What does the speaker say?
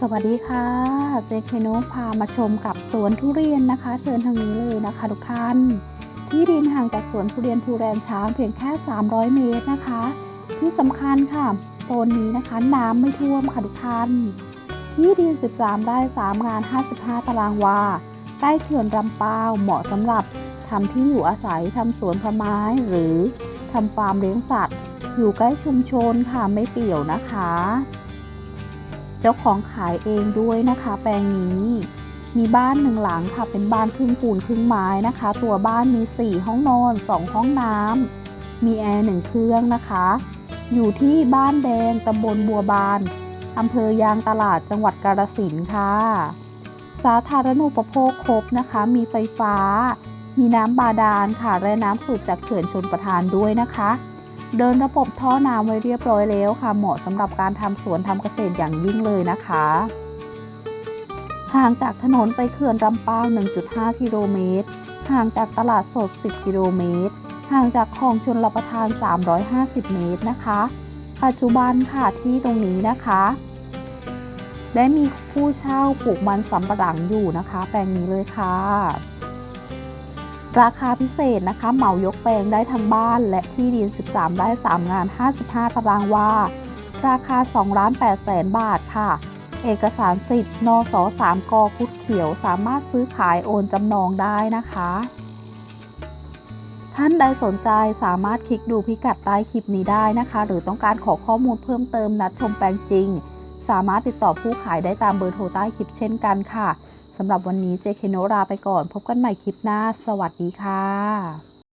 สวัสดีค่ะ เจเคโนพามาชมกับสวนทุเรียนนะคะเชิญทางนี้เลยนะคะ ทุกท่าน ที่ดินห่างจากสวนทุเรียนภูแรนช้างเพียงแค่ 300 เมตรนะคะ ที่สำคัญค่ะโซนนี้นะคะน้ำไม่ท่วมค่ะทุกท่าน ที่ดิน 13ได้3งาน 55 ตารางวา ใกล้เขื่อนลำปาวเหมาะสำหรับทำที่อยู่อาศัยทำสวนผลไม้หรือทำฟาร์มเลี้ยงสัตว์ อยู่ใกล้ชุมชนค่ะไม่เปี่ยวนะคะ เจ้าของขายเองด้วยนะคะ แปลงนี้มีบ้านหนึ่งหลังค่ะ เป็นบ้านครึ่งปูนครึ่งไม้นะคะ ตัวบ้านมี 4 ห้องนอน 2 ห้องน้ำมีแอร์หนึ่งเครื่องนะคะ อยู่ที่บ้านแดงตำบลบัวบานอำเภอยางตลาดจังหวัดกาฬสินธุ์ค่ะ สาธารณูปโภคครบนะคะ มีไฟฟ้า มีน้ำบาดาลค่ะและน้ำสูบจากเขื่อนชนประทานด้วยนะคะ เดินระบบท่อน้ำไว้เรียบร้อยแล้วค่ะ เหมาะสำหรับการทำสวนทำเกษตรอย่างยิ่งเลยนะคะ ห่างจากถนนไปเขื่อนลำปาว1.5 กิโลเมตร ห่างจากตลาดสด 10 กิโลเมตร ห่างจากคลองชนรับประทาน 350 เมตรนะคะ ปัจจุบันค่ะที่ตรงนี้นะคะ ได้มีผู้เช่าปลูกมันสำปะหลังอยู่นะคะ แปลงนี้เลยค่ะ ราคาพิเศษนะคะ เหมายกแปลงได้ทั้งบ้านและที่ดิน 13 ได้ 3 งาน 55 ตารางวา ราคา2ล้าน8แสนบาทค่ะ เอกสารสิทธิ์ นส3กคุดเขียว สามารถซื้อขายโอนจำนองได้นะคะ ท่านใดสนใจสามารถคลิกดูพิกัดใต้คลิปนี้ได้นะคะ หรือต้องการขอข้อมูลเพิ่มเติมนัดชมแปลงจริง สามารถติดต่อผู้ขายได้ตามเบอร์โทรใต้คลิปเช่นกันค่ะ สำหรับวันนี้เจเคโนลาไปก่อน พบกันใหม่คลิปหน้า สวัสดีค่ะ